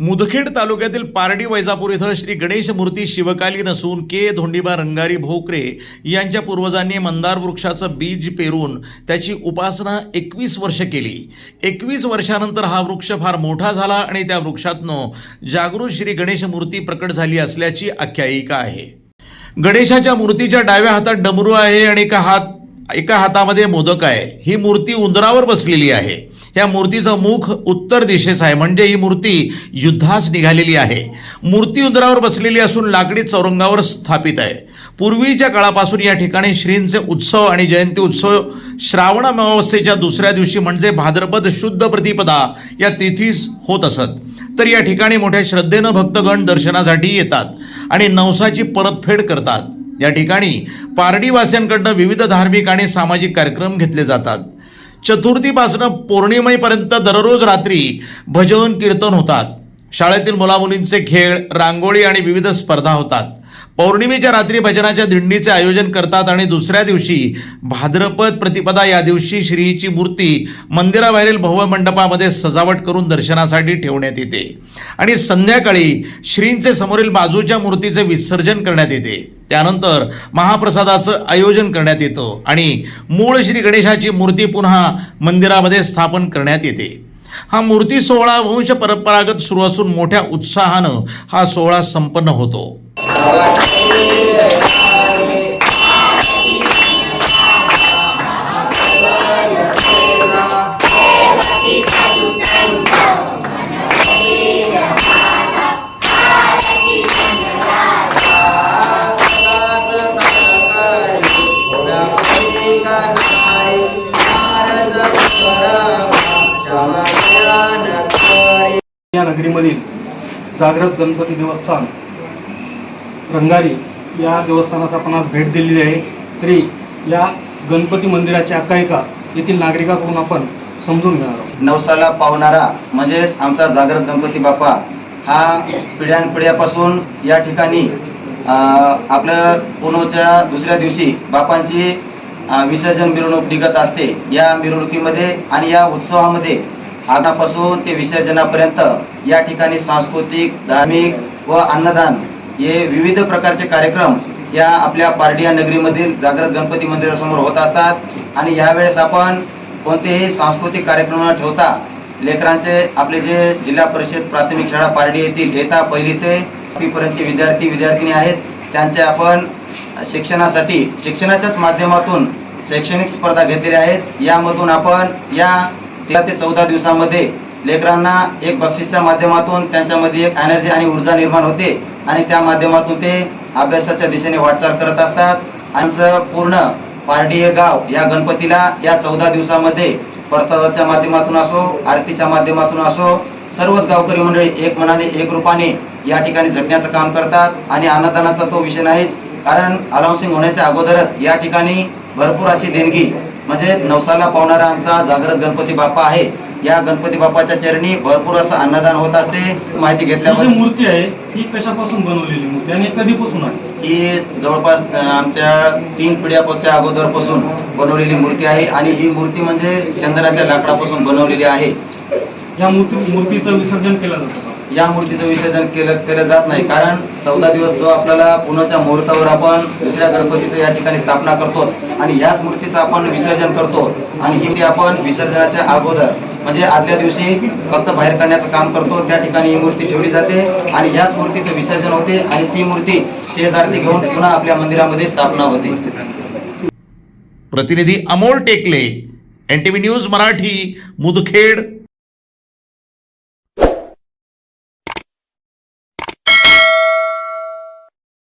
मुदखेड तालुक्यातील पारडी वैजापूर इथं श्री गणेश मूर्ती शिवकाली नसून के धोंडीबा रंगारी भोकरे यांच्या पूर्वजांनी मंदार वृक्षाचं बीज पेरून त्याची उपासना एकवीस वर्ष केली. एकवीस वर्षानंतर हा वृक्ष फार मोठा झाला आणि त्या वृक्षातनं जागृत श्री गणेश मूर्ती प्रकट झाली असल्याची आख्यायिका आहे. गणेशाच्या मूर्तीच्या डाव्या हातात डमरू आहे आणि एका हात एका हातामध्ये मोदक आहे. ही मूर्ती उंदरावर बसलेली आहे. या मूर्तीचं मुख उत्तर दिशेस आहे. म्हणजे ही मूर्ती युद्धास निघालेली आहे. मूर्ती उंदरावर बसलेली असून लाकडी चौरंगावर स्थापित आहे. पूर्वीच्या काळापासून या ठिकाणी श्रींचे उत्सव आणि जयंती उत्सव श्रावण अमावस्येच्या दुसऱ्या दिवशी म्हणजे भाद्रपद शुद्ध प्रतिपदा या तिथीस होत असत. तर या ठिकाणी मोठ्या श्रद्धेनं भक्तगण दर्शनासाठी येतात आणि नवसाची परतफेड करतात. या ठिकाणी पारडीवासियांकडनं विविध धार्मिक आणि सामाजिक कार्यक्रम घेतले जातात. चतुर्थीपासनं पौर्णिमेपर्यंत दररोज रात्री भजन कीर्तन होतात. शाळेतील मुलामुलींचे खेळ रांगोळी आणि विविध स्पर्धा होतात. पौर्णिमेच्या रात्री भजनाच्या दिंडीचे आयोजन करतात आणि दुसऱ्या दिवशी भाद्रपद प्रतिपदा या दिवशी श्रीची मूर्ती मंदिराबाहेरील भव्य मंडपामध्ये सजावट करून दर्शनासाठी ठेवण्यात येते. आणि संध्याकाळी श्रींचे समोरील बाजूच्या मूर्तीचे विसर्जन करण्यात येते. त्यानंतर महाप्रसादाचं आयोजन करण्यात येतं आणि मूळ श्री गणेशाची मूर्ती पुन्हा मंदिरामध्ये स्थापन करण्यात येते. हा मूर्ती सोहळा वंश परंपरागत सुरू असून मोठ्या उत्साहानं हा सोहळा संपन्न होतो. या नगरीमधील जागृत गणपती देवस्थान रंगारी या देवस्थानास आपण आज भेट दिलेली आहे. तरी या गणपती मंदिराची आकायिका येथील नागरिकाकडून आपण समजून घेणार आहोत. नवसाला पावणारा म्हणजेच आमचा जागृत गणपती बाप्पा हा पिढ्यानपिढ्यापासून या ठिकाणी आपल्या आपलं पुनवच्या दुसऱ्या दिवशी बापांची विसर्जन मिरवणूक निघत असते. या मिरवणुकीमध्ये आणि या उत्सवामध्ये आगापासून ते विसर्जनापर्यंत या ठिकाणी सांस्कृतिक धार्मिक व अन्नदान हे विविध प्रकारचे कार्यक्रम या आपल्या पार्डिया नगरीमधील जागृत गणपती मंदिरासमोर होत असतात. आणि यावेळेस आपण कोणतेही सांस्कृतिक कार्यक्रम न ठेवता लेकरांचे आपले जे जिल्हा परिषद प्राथमिक शाळा पारडी येथील येता पहिली ते पर्यंतचे विद्यार्थी विद्यार्थिनी आहेत. त्यांचे आपण शिक्षणासाठी शिक्षणाच्याच माध्यमातून शैक्षणिक स्पर्धा घेतलेल्या आहेत. यामधून आपण या तेरा ते चौदा दिवसामध्ये लेकरांना एक बक्षीसच्या माध्यमातून त्यांच्यामध्ये एक एनर्जी आणि ऊर्जा निर्माण होते. आणि त्या माध्यमातून ते अभ्यासाच्या दिशेने वाटचाल करत असतात. आमचं पूर्ण पारडी हे गाव या गणपतीला या चौदा दिवसामध्ये प्रसादाच्या माध्यमातून असो आरतीच्या माध्यमातून असो सर्वच गावकरी मंडळी एक मनाने एक रूपाने या ठिकाणी झटण्याचं काम करतात. आणि अन्नदानाचा तो विषय नाहीच कारण अलाउन्सिंग होण्याच्या अगोदरच या ठिकाणी भरपूर अशी देणगी म्हणजे नवसाला पावणारा आमचा जागृत गणपती बाप्पा आहे. या गणपती बाप्पाच्या चरणी भरपूर असं अन्नदान होत असते. माहिती जी घेतल्यावर मूर्ती आहे ही कशापासून बनवलेली मूर्ती? आणि कधीपासून आहे? ही जवळपास अं, आमच्या तीन पिढ्यापासूनच्या अगोदरपासून बनवलेली मूर्ती आहे. आणि ही मूर्ती म्हणजे चंदनाच्या लाकडापासून बनवलेली आहे. या मूर्ती मूर्तीचं विसर्जन केलं जातं का? या मूर्तीचं विसर्जन केलं केलं जात नाही. कारण चौदा दिवस जो आपल्याला पुण्याच्या मुहूर्तावर आपण दुसऱ्या गणपतीचं या ठिकाणी स्थापना करतो आणि याच मूर्तीचं आपण विसर्जन करतो आणि ही आपण विसर्जनाच्या अगोदर म्हणजे आदल्या दिवशी फक्त बाहेर काढण्याचं काम करतो त्या ठिकाणी ही मूर्ती ठेवली जाते आणि याच मूर्तीचं विसर्जन होते आणि ती मूर्ती शेजारती घेऊन पुन्हा आपल्या मंदिरामध्ये स्थापना होते. प्रतिनिधी Amol Tekale N T V news Marathi Mudkhed.